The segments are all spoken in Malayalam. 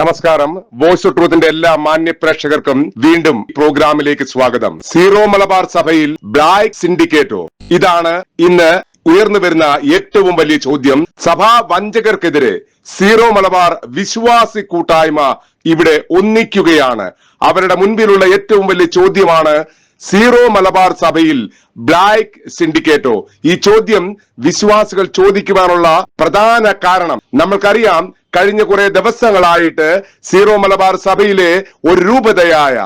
നമസ്കാരം. വോയ്സ് ഓഫ് ട്രൂത്തിന്റെ എല്ലാ മാന്യ പ്രേക്ഷകർക്കും വീണ്ടും പ്രോഗ്രാമിലേക്ക് സ്വാഗതം. സീറോ മലബാർ സഭയിൽ ബ്ലാക്ക് സിൻഡിക്കേറ്റോ ഇതാണ് ഇന്ന് ഉയർന്നു വരുന്ന ഏറ്റവും വലിയ ചോദ്യം. സഭാ വഞ്ചകർക്കെതിരെ സീറോ മലബാർ വിശ്വാസി കൂട്ടായ്മ ഇവിടെ ഒന്നിക്കുകയാണ്. അവരുടെ മുൻപിലുള്ള ഏറ്റവും വലിയ ചോദ്യമാണ് സീറോ മലബാർ സഭയിൽ ബ്ലാക്ക് സിൻഡിക്കേറ്റോ. ഈ ചോദ്യം വിശ്വാസികൾ ചോദിക്കുവാനുള്ള പ്രധാന കാരണം. നമ്മൾക്കറിയാം കഴിഞ്ഞ കുറെ ദിവസങ്ങളായിട്ട് സീറോ മലബാർ സഭയിലെ ഒരു രൂപതയായ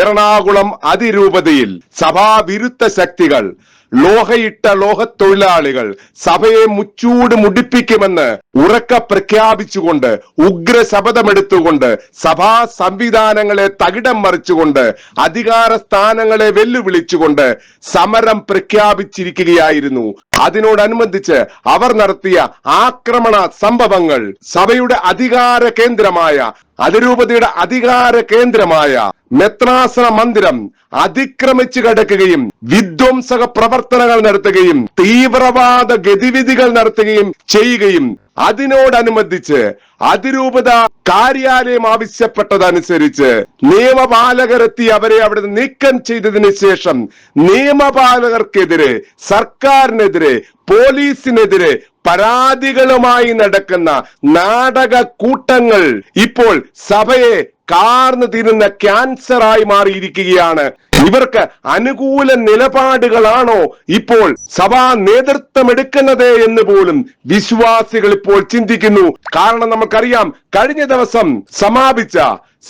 എറണാകുളം അതിരൂപതയിൽ സഭാവിരുദ്ധ ശക്തികൾ ലോഹയിട്ട ലോഹത്തൊഴിലാളികൾ സഭയെ മുച്ചൂട് മുടിപ്പിക്കുമെന്ന് ഉറക്ക പ്രഖ്യാപിച്ചുകൊണ്ട് ഉഗ്ര ശപഥമെടുത്തുകൊണ്ട് സഭാ സംവിധാനങ്ങളെ തകിടം മറിച്ചുകൊണ്ട് അധികാര സ്ഥാനങ്ങളെ വെല്ലുവിളിച്ചുകൊണ്ട് സമരം പ്രഖ്യാപിച്ചിരിക്കുകയായിരുന്നു. അതിനോടനുബന്ധിച്ച് അവർ നടത്തിയ ആക്രമണ സംഭവങ്ങൾ സഭയുടെ അധികാര കേന്ദ്രമായ അതിരൂപതയുടെ അധികാര കേന്ദ്രമായ മെത്രാസന മന്ദിരം അതിക്രമിച്ചു കിടക്കുകയും വിധ്വംസക പ്രവർത്തനങ്ങൾ നടത്തുകയും തീവ്രവാദ ഗതിവിധികൾ നടത്തുകയും ചെയ്യുകയും അതിനോടനുബന്ധിച്ച് അതിരൂപത കാര്യാലയം ആവശ്യപ്പെട്ടതനുസരിച്ച് നിയമപാലകരെത്തി അവരെ അവിടെ നീക്കം ചെയ്തതിന് ശേഷം നിയമപാലകർക്കെതിരെ സർക്കാരിനെതിരെ പോലീസിനെതിരെ പരാതികളുമായി നടക്കുന്ന നാടക കൂട്ടങ്ങൾ ഇപ്പോൾ സഭയെ കാർന്നു ക്യാൻസർ ക്യാൻസറായി മാറിയിരിക്കുകയാണ്. ഇവർക്ക് അനുകൂല നിലപാടുകളാണോ ഇപ്പോൾ സഭാ നേതൃത്വം എടുക്കുന്നത് എന്ന് പോലും വിശ്വാസികൾ ഇപ്പോൾ ചിന്തിക്കുന്നു. കാരണം നമുക്കറിയാം കഴിഞ്ഞ ദിവസം സമാപിച്ച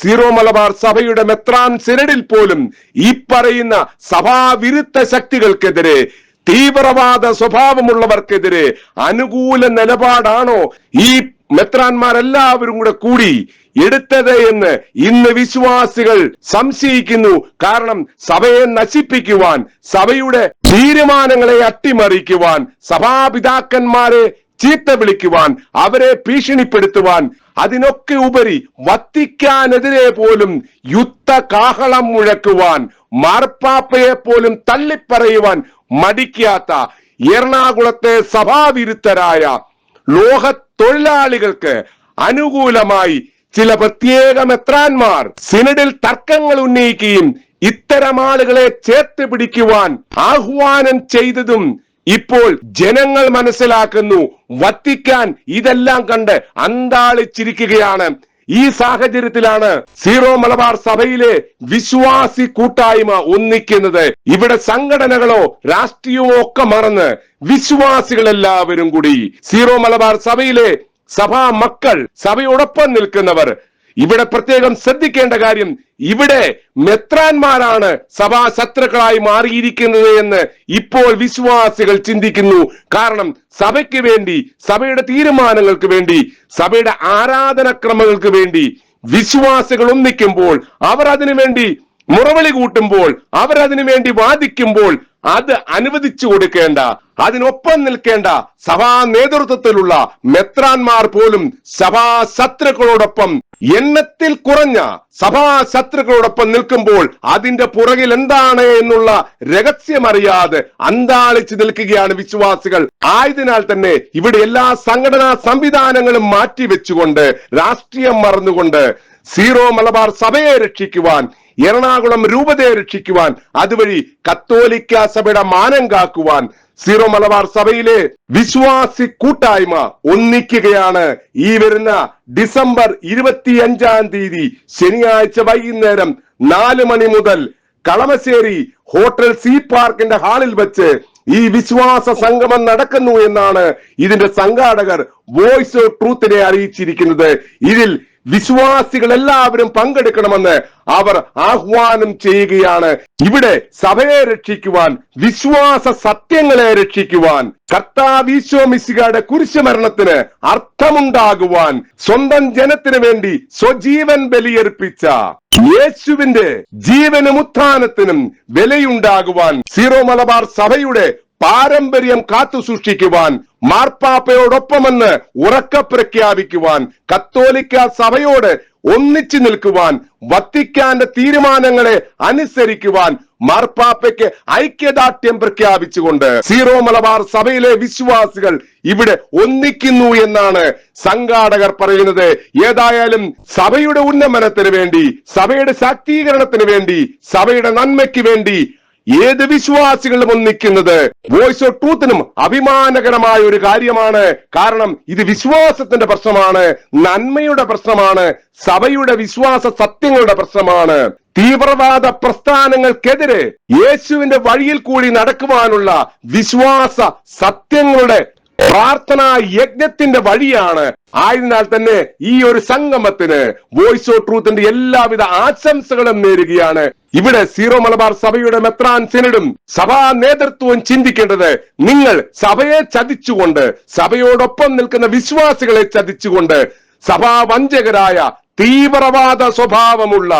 സീറോ മലബാർ സഭയുടെ മെത്രാൻ സിനഡിൽ പോലും ഈ പറയുന്ന സഭാവിരുദ്ധ ശക്തികൾക്കെതിരെ തീവ്രവാദ സ്വഭാവമുള്ളവർക്കെതിരെ അനുകൂല നിലപാടാണോ ഈ മെത്രാന്മാരെല്ലാവരും കൂടെ കൂടി എടുത്തത് എന്ന് ഇന്ന് വിശ്വാസികൾ സംശയിക്കുന്നു. കാരണം സഭയെ നശിപ്പിക്കുവാൻ സഭയുടെ തീരുമാനങ്ങളെ അട്ടിമറിക്കുവാൻ സഭാപിതാക്കന്മാരെ ചീത്ത വിളിക്കുവാൻ അവരെ ഭീഷണിപ്പെടുത്തുവാൻ അതിനൊക്കെ ഉപരി വത്തിക്കാനെതിരെ പോലും യുദ്ധ കാഹളം മുഴക്കുവാൻ മാർപ്പാപ്പയെ പോലും തള്ളിപ്പറയുവാൻ മടിക്കാത്ത എറണാകുളത്തെ സഭാവിരുദ്ധരായ ലോഹ തൊഴിലാളികൾക്ക് അനുകൂലമായി ചില പ്രത്യേക മെത്രാന്മാർ സിനഡിൽ തർക്കങ്ങൾ ഉന്നയിക്കുകയും ഇത്തരം ആളുകളെ ചേർത്ത് പിടിക്കുവാൻ ആഹ്വാനം ചെയ്തതും ഇപ്പോൾ ജനങ്ങൾ മനസ്സിലാക്കുന്നു. വത്തിക്കാൻ ഇതെല്ലാം കണ്ട് അന്താളിച്ചിരിക്കുകയാണ്. ഈ സാഹചര്യത്തിലാണ് സീറോ മലബാർ സഭയിലെ വിശ്വാസി കൂട്ടായ്മ ഒന്നിക്കുന്നത്. ഇവിടെ സംഘടനകളോ രാഷ്ട്രീയമോ ഒക്കെ മറന്ന് വിശ്വാസികളെല്ലാവരും കൂടി സീറോ മലബാർ സഭയിലെ സഭാ മക്കൾ സഭയോടൊപ്പം നിൽക്കുന്നവർ ഇവിടെ പ്രത്യേകം ശ്രദ്ധിക്കേണ്ട കാര്യം ഇവിടെ മെത്രാന്മാരാണ് സഭാ ശത്രുക്കളായി മാറിയിരിക്കുന്നത് എന്ന് ഇപ്പോൾ വിശ്വാസികൾ ചിന്തിക്കുന്നു. കാരണം സഭയ്ക്ക് വേണ്ടി സഭയുടെ തീരുമാനങ്ങൾക്ക് വേണ്ടി സഭയുടെ ആരാധനക്രമങ്ങൾക്ക് വേണ്ടി വിശ്വാസികൾ ഒന്നിക്കുമ്പോൾ അവർ അതിനു വേണ്ടി മുറവിളി കൂട്ടുമ്പോൾ അവരതിനു വേണ്ടി വാദിക്കുമ്പോൾ അത് അനുവദിച്ചു കൊടുക്കേണ്ട അതിനൊപ്പം നിൽക്കേണ്ട സഭാ നേതൃത്വത്തിലുള്ള മെത്രാന്മാർ പോലും സഭാ ശത്രുക്കളോടൊപ്പം എണ്ണത്തിൽ കുറഞ്ഞ സഭാ ശത്രുക്കളോടൊപ്പം നിൽക്കുമ്പോൾ അതിന്റെ പുറകിൽ എന്താണ് എന്നുള്ള രഹസ്യമറിയാതെ അന്താളിച്ചു നിൽക്കുകയാണ് വിശ്വാസികൾ. ആയതിനാൽ തന്നെ ഇവിടെ എല്ലാ സംഘടനാ സംവിധാനങ്ങളും മാറ്റിവെച്ചുകൊണ്ട് രാഷ്ട്രീയം മറന്നുകൊണ്ട് സീറോ മലബാർ സഭയെ രക്ഷിക്കുവാൻ എറണാകുളം രൂപതയെ രക്ഷിക്കുവാൻ അതുവഴി കത്തോലിക്ക സഭയുടെ മാനം കാക്കുവാൻ സീറോ മലബാർ സഭയിലെ വിശ്വാസി കൂട്ടായ്മ ഒന്നിക്കുകയാണ്. ഈ വരുന്ന ഡിസംബർ ഇരുപത്തിയഞ്ചാം തീയതി ശനിയാഴ്ച വൈകുന്നേരം നാല് മണി മുതൽ കളമശ്ശേരി ഹോട്ടൽ സീ പാർക്കിന്റെ ഹാളിൽ വെച്ച് ഈ വിശ്വാസ സംഗമം നടക്കുന്നു എന്നാണ് ഇതിന്റെ സംഘാടകർ വോയിസ് ഓഫ് ട്രൂത്തിനെ അറിയിച്ചിരിക്കുന്നത്. ഇതിൽ വിശ്വാസികൾ എല്ലാവരും പങ്കെടുക്കണമെന്ന് അവർ ആഹ്വാനം ചെയ്യുകയാണ്. ഇവിടെ സഭയെ രക്ഷിക്കുവാൻ വിശ്വാസ സത്യങ്ങളെ രക്ഷിക്കുവാൻ കർത്താവീശോമിശികയുടെ കുരിശുമരണത്തിന് അർത്ഥമുണ്ടാകുവാൻ സ്വന്തം ജനത്തിന് വേണ്ടി സ്വജീവൻ ബലിയർപ്പിച്ച യേശുവിന്റെ ജീവനും ഉത്ഥാനത്തിനും വിലയുണ്ടാകുവാൻ സീറോ മലബാർ സഭയുടെ പാരമ്പര്യം കാത്തു സൂക്ഷിക്കുവാൻ മാർപ്പാപ്പയോടൊപ്പമെന്ന് ഉറക്ക പ്രഖ്യാപിക്കുവാൻ കത്തോലിക്ക സഭയോട് ഒന്നിച്ചു നിൽക്കുവാൻ വത്തിക്കാന്റെ തീരുമാനങ്ങളെ അനുസരിക്കുവാൻ മാർപ്പാപ്പയ്ക്ക് ഐക്യദാർഢ്യം പ്രഖ്യാപിച്ചുകൊണ്ട് സീറോ മലബാർ സഭയിലെ വിശ്വാസികൾ ഇവിടെ ഒന്നിക്കുന്നു എന്നാണ് സംഘാടകർ പറയുന്നത്. ഏതായാലും സഭയുടെ ഉന്നമനത്തിന് വേണ്ടി സഭയുടെ ശാക്തീകരണത്തിന് വേണ്ടി സഭയുടെ നന്മയ്ക്ക് വേണ്ടി ഏത് വിശ്വാസികളും ഒന്നിക്കുന്നത് വോയിസ് ഓഫ് ട്രൂത്തിനും അഭിമാനകരമായ ഒരു കാര്യമാണ്. കാരണം ഇത് വിശ്വാസത്തിന്റെ പ്രശ്നമാണ് നന്മയുടെ പ്രശ്നമാണ് സഭയുടെ വിശ്വാസ സത്യങ്ങളുടെ പ്രശ്നമാണ്. തീവ്രവാദ പ്രസ്ഥാനങ്ങൾക്കെതിരെ യേശുവിന്റെ വഴിയിൽ കൂടി നടക്കുവാനുള്ള വിശ്വാസ സത്യങ്ങളുടെ പ്രാർത്ഥനാ യജ്ഞത്തിന്റെ വഴിയാണ്. ആയതിനാൽ തന്നെ ഈ ഒരു സംഗമത്തിന് വോയിസ് ഓഫ് ട്രൂത്തിന്റെ എല്ലാവിധ ആശംസകളും നേരുകയാണ്. ഇവിടെ സീറോ മലബാർ സഭയുടെ മെത്രാൻ സിനഡും സഭാ നേതൃത്വവും ചിന്തിക്കേണ്ടത് നിങ്ങൾ സഭയെ ചതിച്ചുകൊണ്ട് സഭയോടൊപ്പം നിൽക്കുന്ന വിശ്വാസികളെ ചതിച്ചുകൊണ്ട് സഭാ വഞ്ചകരായ തീവ്രവാദ സ്വഭാവമുള്ള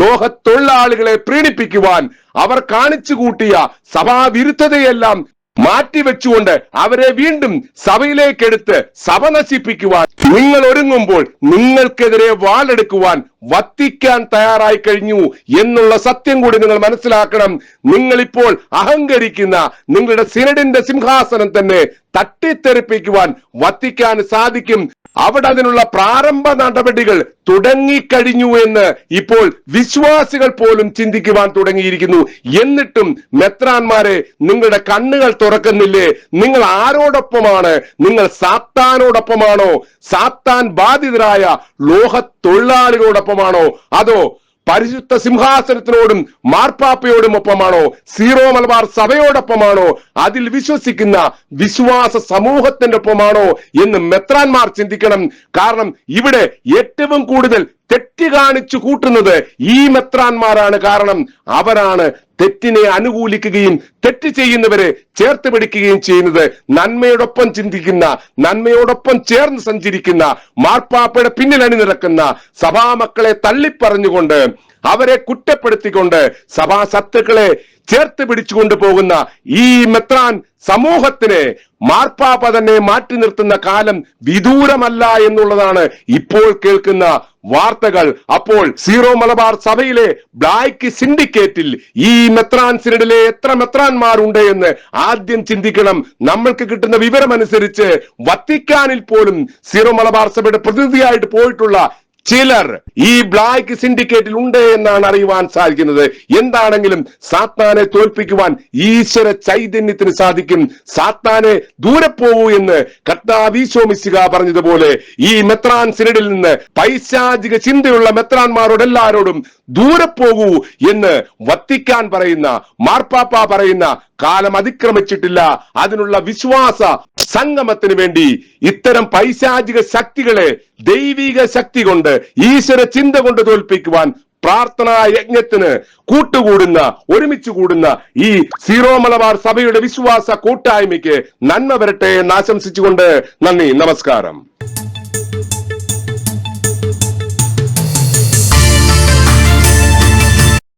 ലോകത്തൊഴിലാളികളെ പ്രീണിപ്പിക്കുവാൻ അവർ കാണിച്ചു കൂട്ടിയ സഭാവിരുദ്ധതയെല്ലാം മാറ്റിവെച്ചുകൊണ്ട് അവരെ വീണ്ടും സഭയിലേക്കെടുത്ത് സഭ നശിപ്പിക്കുവാൻ നിങ്ങൾ ഒരുങ്ങുമ്പോൾ നിങ്ങൾക്കെതിരെ വാളെടുക്കുവാൻ വത്തിക്കാൻ തയ്യാറായി കഴിഞ്ഞു എന്നുള്ള സത്യം കൂടി നിങ്ങൾ മനസ്സിലാക്കണം. നിങ്ങളിപ്പോൾ അഹങ്കരിക്കുന്ന നിങ്ങളുടെ സിനഡിന്റെ സിംഹാസനം തന്നെ തട്ടിത്തെറിപ്പിക്കുവാൻ വത്തിക്കാൻ സാധിക്കും. അവിടെ അതിനുള്ള പ്രാരംഭ നടപടികൾ തുടങ്ങിക്കഴിഞ്ഞു എന്ന് ഇപ്പോൾ വിശ്വാസികൾ പോലും ചിന്തിക്കുവാൻ തുടങ്ങിയിരിക്കുന്നു. എന്നിട്ടും മെത്രാന്മാരെ നിങ്ങളുടെ കണ്ണുകൾ തുറക്കുന്നില്ലേ? നിങ്ങൾ ആരോടൊപ്പമാണ്? നിങ്ങൾ സാത്താനോടൊപ്പമാണോ? സാത്താൻ ബാധിതരായ ലോഹത്തൊഴിലാളികളോടൊപ്പമാണോ? അതോ പരിശുദ്ധ സിംഹാസനത്തിനോടും മാർപ്പാപ്പയോടും ഒപ്പമാണോ? സീറോ മലബാർ സഭയോടൊപ്പമാണോ? അതിൽ വിശ്വസിക്കുന്ന വിശ്വാസ സമൂഹത്തിന്റെ ഒപ്പമാണോ എന്ന് മെത്രാൻമാർ ചിന്തിക്കണം. കാരണം ഇവിടെ ഏറ്റവും കൂടുതൽ തെറ്റ് കാണിച്ചു കൂട്ടുന്നത് ഈ മെത്രാന്മാരാണ്. കാരണം അവരാണ് തെറ്റിനെ അനുകൂലിക്കുകയും തെറ്റ് ചെയ്യുന്നവരെ ചേർത്ത് പിടിക്കുകയും ചെയ്യുന്നത്. നന്മയോടൊപ്പം ചിന്തിക്കുന്ന നന്മയോടൊപ്പം ചേർന്ന് സഞ്ചരിക്കുന്ന മാർപ്പാപ്പയുടെ പിന്നിൽ അണിനിരക്കുന്ന സഭാമക്കളെ തള്ളിപ്പറഞ്ഞുകൊണ്ട് അവരെ കുറ്റപ്പെടുത്തിക്കൊണ്ട് സഭാ സത്തുക്കളെ ചേർത്ത് പിടിച്ചുകൊണ്ട് പോകുന്ന ഈ മെത്രാൻ സമൂഹത്തിനെ മാർപ്പാപ്പ തന്നെ മാറ്റി നിർത്തുന്ന കാലം വിദൂരമല്ല എന്നുള്ളതാണ് ഇപ്പോൾ കേൾക്കുന്ന വാർത്തകൾ. അപ്പോൾ സീറോ മലബാർ സഭയിലെ ബ്ലാക്ക് സിൻഡിക്കേറ്റിൽ ഈ മെത്രാൻ സിനഡിലെ എത്ര മെത്രാൻമാരുണ്ട് എന്ന് ആദ്യം ചിന്തിക്കണം. നമ്മൾക്ക് കിട്ടുന്ന വിവരമനുസരിച്ച് വത്തിക്കാനിൽ പോലും സീറോ മലബാർ സഭയുടെ പ്രതിനിധിയായിട്ട് പോയിട്ടുള്ള ചിലർ ഈ ബ്ലാക്ക് സിൻഡിക്കേറ്റിൽ ഉണ്ട് എന്നാണ് അറിയുവാൻ സാധിക്കുന്നത്. എന്താണെങ്കിലും സാത്താനെ തോൽപ്പിക്കുവാൻ ഈശ്വര ചൈതന്യത്തിന് സാധിക്കും. സാത്താനെ ദൂരെ പോകൂ എന്ന് കർത്താവീശോമിശിക പറഞ്ഞതുപോലെ ഈ മെത്രാൻ സിനഡിൽ നിന്ന് പൈശാചിക ചിന്തയുള്ള മെത്രാന്മാരോടെല്ലാരോടും ദൂരെ പോകൂ എന്ന് വത്തിക്കാൻ പറയുന്ന മാർപ്പാപ്പ പറയുന്ന കാലം അതിക്രമിച്ചിട്ടില്ല. അതിനുള്ള വിശ്വാസ സംഗമത്തിന് വേണ്ടി ഇത്തരം പൈശാചിക ശക്തികളെ ദൈവിക ശക്തി കൊണ്ട് ഈശ്വര ചിന്ത കൊണ്ട് തോൽപ്പിക്കുവാൻ പ്രാർത്ഥനാ യജ്ഞത്തിന് കൂട്ടുകൂടുന്ന ഒരുമിച്ച് കൂടുന്ന ഈ സീറോ മലബാർ സഭയുടെ വിശ്വാസ കൂട്ടായ്മയ്ക്ക് നന്മ വരട്ടെ എന്ന് ആശംസിച്ചുകൊണ്ട് നന്ദി നമസ്കാരം.